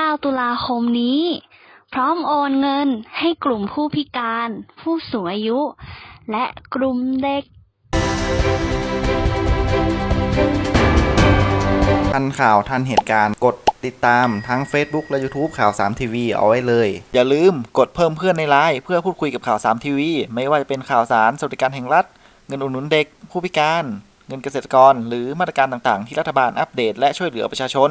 9 ตุลาคมนี้ พร้อมโอนเงินให้กลุ่มผู้พิการ ผู้สูงอายุ และกลุ่มเด็กทันข่าวทันเหตุการณ์กดติดตามทั้ง Facebook และ YouTube ข่าว 3 ทีวีเอาไว้เลย อย่าลืมกดเพิ่มเพื่อนในไลน์เพื่อพูดคุยกับข่าว 3 ทีวี ไม่ว่าจะเป็นข่าวสารสวัสดิการแห่งรัฐ เงินอุดหนุนเด็ก ผู้พิการ เงินเกษตรกร หรือมาตรการต่างๆ ที่รัฐบาลอัปเดตและช่วยเหลือประชาชน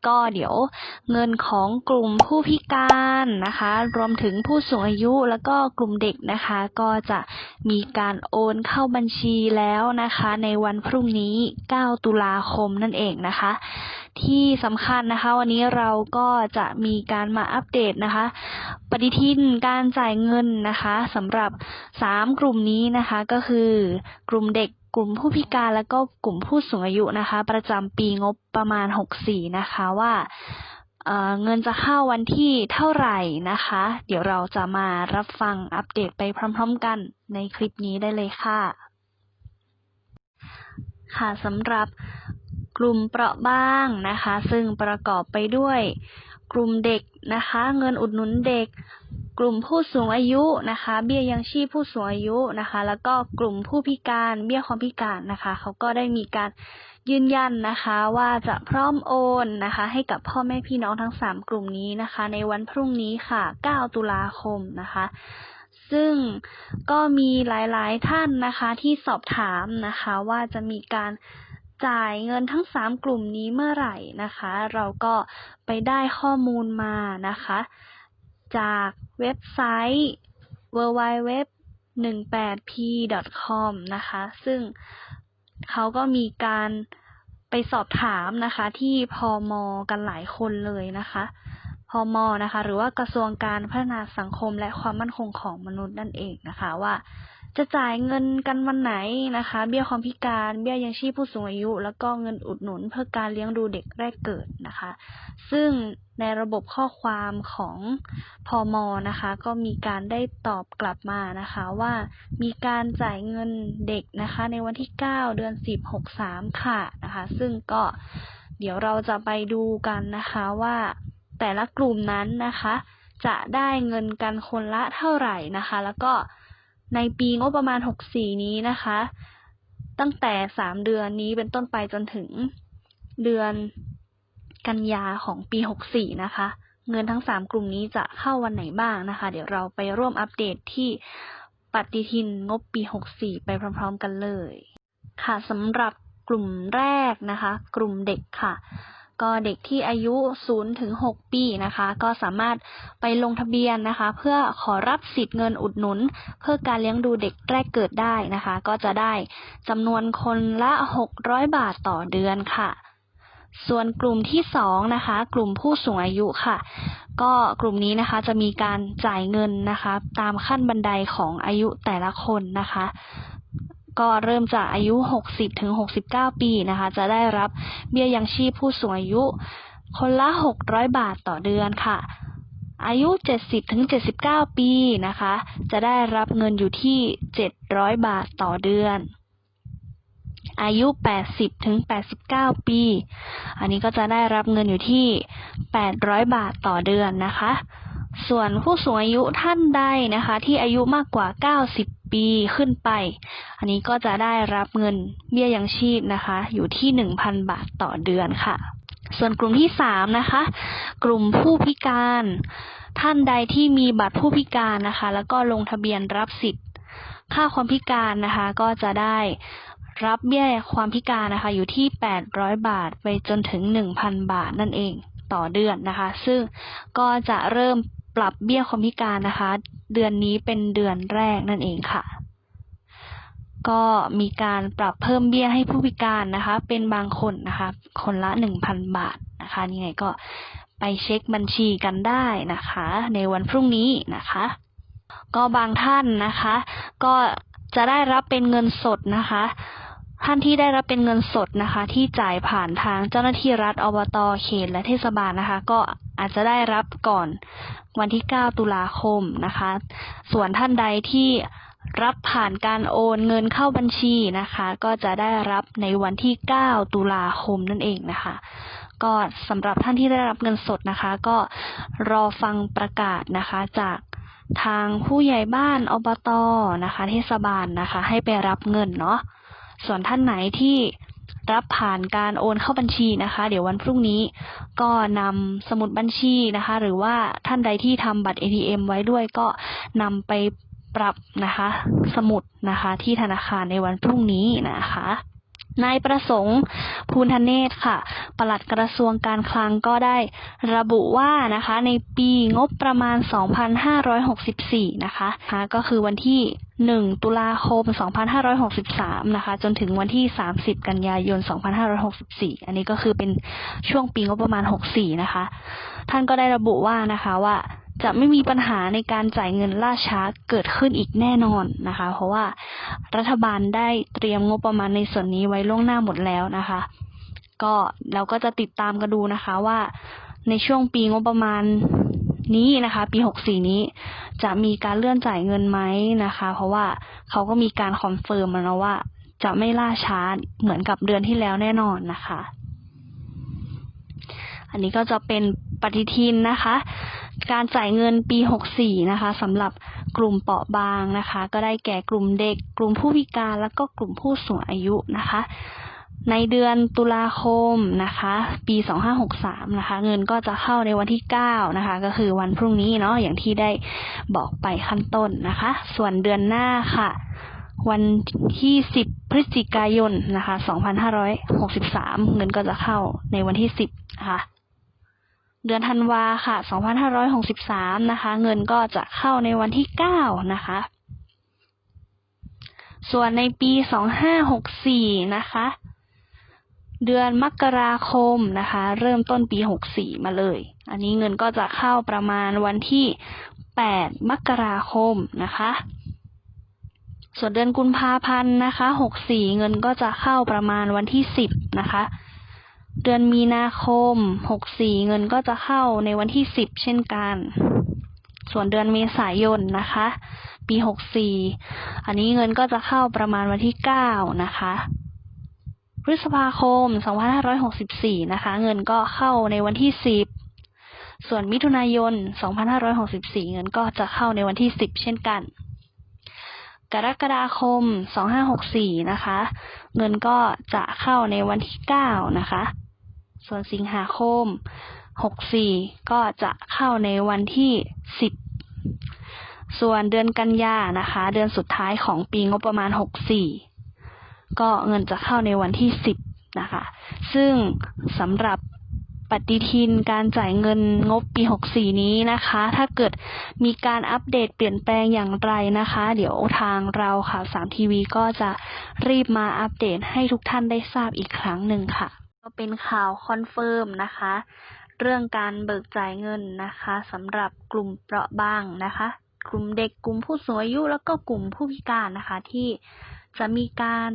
ก็เดี๋ยวเงินของกลุ่มผู้พิการนะคะ รวมถึงผู้สูงอายุแล้วก็กลุ่มเด็กนะคะ ก็จะมีการโอนเข้าบัญชีแล้วนะคะ ในวันพรุ่งนี้ 9 ตุลาคมนั่นเองนะคะ ที่สำคัญนะคะ วันนี้เราก็จะมีการมาอัปเดตนะคะ ปฏิทินการจ่ายเงินนะคะสำหรับสามกลุ่มนี้นะคะก็คือกลุ่มเด็ก กลุ่มผู้พิการแล้วก็กลุ่มผู้สูงอายุนะคะ ประจำปีงบประมาณ 64 นะคะว่าเเงินจะเข้าวันที่เท่าไหร่นะคะ เดี๋ยวเราจะมารับฟังอัปเดตไปพร้อม ๆ กันในคลิปนี้ได้เลยค่ะ ค่ะสำหรับกลุ่มเปราะบางนะคะ ซึ่งประกอบไปด้วยกลุ่มเด็กนะคะ เงินอุดหนุนเด็ก กลุ่มผู้สูงอายุนะคะ เบี้ยยังชีพผู้สูงอายุนะคะ แล้วก็กลุ่มผู้พิการ เบี้ยความพิการนะคะเขาก็ได้มีการยืนยันนะคะว่าจะพร้อมโอนนะคะ ให้กับพ่อแม่พี่น้องทั้งสามกลุ่มนี้นะคะ ในวันพรุ่งนี้ค่ะ 9 ตุลาคมนะคะ ซึ่งก็มีหลายๆท่านนะคะที่สอบถามนะคะว่าจะมีการจ่ายเงินทั้งสามกลุ่มนี้เมื่อไหร่นะคะ เราก็ไปได้ข้อมูลมานะคะ จากเว็บไซต์ www.18p.com นะคะ ซึ่งเขาก็มีการไปสอบถามนะคะ ที่พอมกันหลายคนเลยนะคะพมนะคะ หรือว่ากระทรวงการพัฒนาสังคมและความมั่นคงของมนุษย์นั่นเองนะคะว่า จะจ่ายเงินกันวันไหนนะคะ เบี้ยความพิการ เบี้ยยังชีพผู้สูงอายุ แล้วก็เงินอุดหนุนเพื่อการเลี้ยงดูเด็กแรกเกิดนะคะ ซึ่งในระบบข้อความของพอมนะคะ ก็มีการได้ตอบกลับมานะคะว่ามีการจ่ายเงินเด็กนะคะ ในวันที่ 9 เดือน 10 63 ค่ะนะคะ ซึ่งก็เดี๋ยวเราจะไปดูกันนะคะว่าแต่ละกลุ่มนั้นนะคะ จะได้เงินกันคนละเท่าไหร่นะคะ แล้วก็ ในปีงบประมาณ 64 นี้นะคะ ตั้งแต่ 3 เดือนนี้เป็นต้นไปจนถึงเดือนกันยาของปี 64 นะคะ เงินทั้ง 3 กลุ่มนี้จะเข้าวันไหนบ้างนะคะ เดี๋ยวเราไปร่วมอัปเดตที่ปฏิทินงบปี 64 ไปพร้อม ๆ กันเลย ค่ะสำหรับกลุ่มแรกนะคะ กลุ่มเด็กค่ะ ก็เด็กที่อายุ0ถึง6ปีนะคะ ก็สามารถไปลงทะเบียนนะคะ เพื่อขอรับสิทธิ์เงินอุดหนุน เพื่อการเลี้ยงดูเด็กแรกเกิดได้นะคะ ก็จะได้จำนวนคนละ 600 บาทต่อเดือนค่ะส่วนกลุ่มที่สองนะคะ กลุ่มผู้สูงอายุค่ะ ก็กลุ่มนี้นะคะจะมีการจ่ายเงินนะคะ ตามขั้นบันไดของอายุแต่ละคนนะคะ ก็เริ่มจากอายุ 60 ถึง 69 ปีนะคะ จะได้รับเบี้ยยังชีพผู้สูงอายุ คนละ 600 บาทต่อเดือนค่ะ อายุ 70 ถึง 79 ปีนะคะ จะได้รับเงินอยู่ที่ 700 บาทต่อเดือน อายุ 80 ถึง 89 ปี อันนี้ก็จะได้รับเงินอยู่ที่ 800 บาทต่อเดือนนะคะ ส่วนผู้สูงอายุท่านใดนะคะ ที่อายุมากกว่า 90 ปีขึ้นไป อันนี้ก็จะได้รับเงินเบี้ยยังชีพนะคะ อยู่ที่ 1,000 บาทต่อเดือนค่ะ ส่วนกลุ่มที่สามนะคะ กลุ่มผู้พิการ ท่านใดที่มีบัตรผู้พิการนะคะ แล้วก็ลงทะเบียนรับสิทธิ์ ค่าความพิการนะคะ ก็จะได้รับเบี้ยความพิการนะคะ อยู่ที่ 800 บาท ไปจนถึง 1,000 บาทนั่นเองต่อเดือนนะคะ ซึ่งก็จะเริ่ม ปรับเบี้ยความพิการนะคะ เดือนนี้เป็นเดือนแรกนั่นเองค่ะ ก็มีการปรับเพิ่มเบี้ยให้ผู้พิการนะคะ เป็นบางคนนะคะ คนละ1,000บาทนะคะยังไงก็ไปเช็คบัญชีกันได้นะคะ ในวันพรุ่งนี้นะคะ ก็บางท่านนะคะ ก็จะได้รับเป็นเงินสดนะคะท่านที่ได้รับเป็นเงินสดนะคะ ที่จ่ายผ่านทางเจ้าหน้าที่รัฐอบตเขตและเทศบาลนะคะ ก็ อาจจะได้รับก่อนวันที่ 9 ตุลาคมนะคะ ส่วนท่านใดที่รับผ่านการโอนเงินเข้าบัญชีนะคะ ก็จะได้รับในวันที่ 9 ตุลาคมนั่นเองนะคะ ก็สำหรับท่านที่ได้รับเงินสดนะคะ ก็รอฟังประกาศนะคะจากทางผู้ใหญ่บ้านอบตนะคะ เทศบาลนะคะ ให้ไปรับเงินเนาะส่วนท่านไหนที่ รับผ่านการโอนเข้าบัญชีนะคะ เดี๋ยววันพรุ่งนี้ก็นำสมุดบัญชีนะคะ หรือว่าท่านใดที่ทำบัตร ATM ไว้ด้วยก็นำไปปรับนะคะ สมุดนะคะ ที่ธนาคารในวันพรุ่งนี้นะคะ นายประสงค์ภูลธเนศค่ะ ปลัดกระทรวงการคลังก็ได้ระบุว่านะคะ ในปีงบประมาณ 2564นะคะนะคะ ก็คือวันที่ 1 ตุลาคม 2563 นะคะ จนถึงวันที่ 30 กันยายน 2564 อันนี้ก็คือเป็นช่วงปีงบประมาณ 64 นะคะ ท่านก็ได้ระบุว่านะคะว่า จะไม่มีปัญหาในการจ่ายเงินล่าช้าเกิดขึ้นอีกแน่นอนนะคะ เพราะว่ารัฐบาลได้เตรียมงบประมาณในส่วนนี้ไว้ล่วงหน้าหมดแล้วนะคะ ก็เราก็จะติดตามกันดูนะคะว่าในช่วงปีงบประมาณนี้นะคะ ปี 64 นี้ จะมีการเลื่อนจ่ายเงินไหมนะคะ เพราะว่าเขาก็มีการคอนเฟิร์มแล้วว่า จะไม่ล่าช้าเหมือนกับเดือนที่แล้วแน่นอนนะคะ อันนี้ก็จะเป็นปฏิทินนะคะ การจ่ายเงินปี 64 นะคะสำหรับกลุ่มเปราะบางนะคะ ก็ได้แก่กลุ่มเด็ก กลุ่มผู้พิการแล้วก็กลุ่มผู้สูงอายุนะคะ ในเดือนตุลาคมนะคะ ปี 2563 นะคะ เงินก็จะเข้าในวันที่ 9 นะคะ ก็คือวันพรุ่งนี้เนาะอย่างที่ได้บอกไปขั้นต้นนะคะ ส่วนเดือนหน้าค่ะวันที่ 10 พฤศจิกายนนะคะ 2563 เงินก็จะเข้าในวันที่ 10 นะคะ เดือนธันวาค่ะ 2563 นะคะ เงินก็จะเข้าในวันที่ 9 นะคะ ส่วนในปี 2564 นะคะ เดือนมกราคมนะคะ เริ่มต้นปี 64 มาเลย อันนี้เงินก็จะเข้าประมาณวันที่ 8 มกราคมนะคะ ส่วนเดือนกุมภาพันธ์นะคะ 64 เงินก็จะเข้าประมาณวันที่ 10 นะคะ เดือนมีนาคม 64 เงินก็จะเข้าในวันที่ 10 เช่นกัน ส่วนเดือนเมษายนนะคะ ปี 64 อันนี้เงินก็จะเข้าประมาณวันที่ 9 นะคะ พฤษภาคม 2564 นะคะ เงินก็เข้าในวันที่ 10 ส่วนมิถุนายน 2564 เงินก็จะเข้าในวันที่ 10 เช่นกันกรกฎาคม 2564 นะคะ เงินก็จะเข้าในวันที่ 9 นะคะ ส่วนสิงหาคม 64 ก็จะเข้าในวันที่ 10 ส่วนเดือนกันยานะคะ เดือนสุดท้ายของปีงบประมาณ 64 ก็เงินจะเข้าในวันที่ 10 นะคะ ซึ่งสำหรับปฏิทินการจ่ายเงินงบปี 64 นี้นะคะ ถ้าเกิดมีการอัปเดตเปลี่ยนแปลงอย่างไรนะคะ เดี๋ยวทางเราข่าวสามทีวีก็จะรีบมาอัปเดตให้ทุกท่านได้ทราบอีกครั้งหนึ่งค่ะ ก็เป็นข่าวคอนเฟิร์มนะคะ เรื่องการเบิกจ่ายเงินนะคะสำหรับกลุ่มเปราะบางนะคะ กลุ่มเด็กกลุ่มผู้สูงอายุแล้วก็กลุ่มผู้พิการนะคะ ที่จะมีการ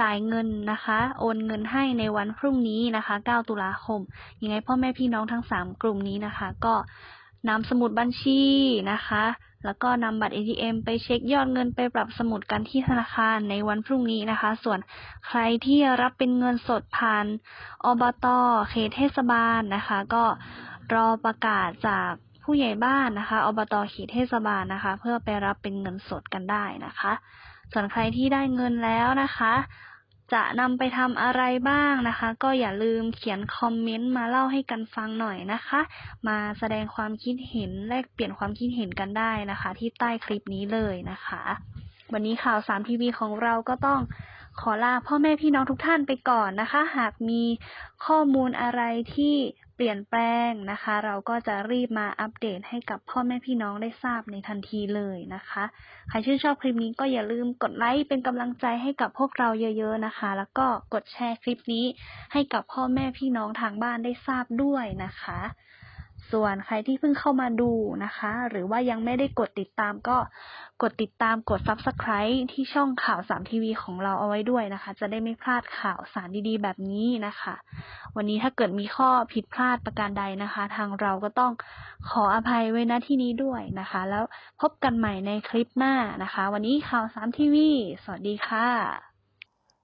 จ่ายเงินนะคะ โอนเงินให้ในวันพรุ่งนี้นะคะ 9 ตุลาคม ยังไงพ่อแม่พี่น้องทั้ง 3 กลุ่มนี้นะคะ ก็นำสมุดบัญชีนะคะ แล้วก็นำบัตร ATM ไปเช็คยอดเงินไปปรับสมุดกันที่ธนาคารในวันพรุ่งนี้นะคะ ส่วนใครที่รับเป็นเงินสดผ่านอบตเขตเทศบาลนะคะ ก็รอประกาศจากผู้ใหญ่บ้านนะคะอบตเขตเทศบาลนะคะ เพื่อไปรับเป็นเงินสดกันได้นะคะ ส่วนใครที่ได้เงินแล้วนะคะ จะนำไปทำอะไรบ้างนะคะ ก็อย่าลืมเขียนคอมเมนต์มาเล่าให้กันฟังหน่อยนะคะ มาแสดงความคิดเห็นแลกเปลี่ยนความคิดเห็นกันได้นะคะ ที่ใต้คลิปนี้เลยนะคะ วันนี้ข่าวสามทีวีของเราก็ต้อง ขอลาพ่อแม่พี่น้องทุกท่านไปก่อนนะคะ หากมีข้อมูลอะไรที่เปลี่ยนแปลงนะคะ เราก็จะรีบมาอัปเดตให้กับพ่อแม่พี่น้องได้ทราบในทันทีเลยนะคะ ใครชื่นชอบคลิปนี้ก็อย่าลืมกดไลค์เป็นกำลังใจให้กับพวกเราเยอะๆนะคะ แล้วก็กดแชร์คลิปนี้ให้กับพ่อแม่พี่น้องทางบ้านได้ทราบด้วยนะคะ ส่วนใครที่เพิ่งเข้ามาดูนะคะ หรือว่ายังไม่ได้กดติดตามก็กดติดตามกด Subscribe ที่ช่องข่าวสามทีวีของเราเอาไว้ด้วยนะคะ จะได้ไม่พลาดข่าวสารดีๆ แบบนี้นะคะ วันนี้ถ้าเกิดมีข้อผิดพลาดประการใดนะคะ ทางเราก็ต้องขออภัยไว้ณที่นี้ด้วยนะคะ แล้วพบกันใหม่ในคลิปหน้านะคะ วันนี้ข่าวสามทีวีสวัสดีค่ะ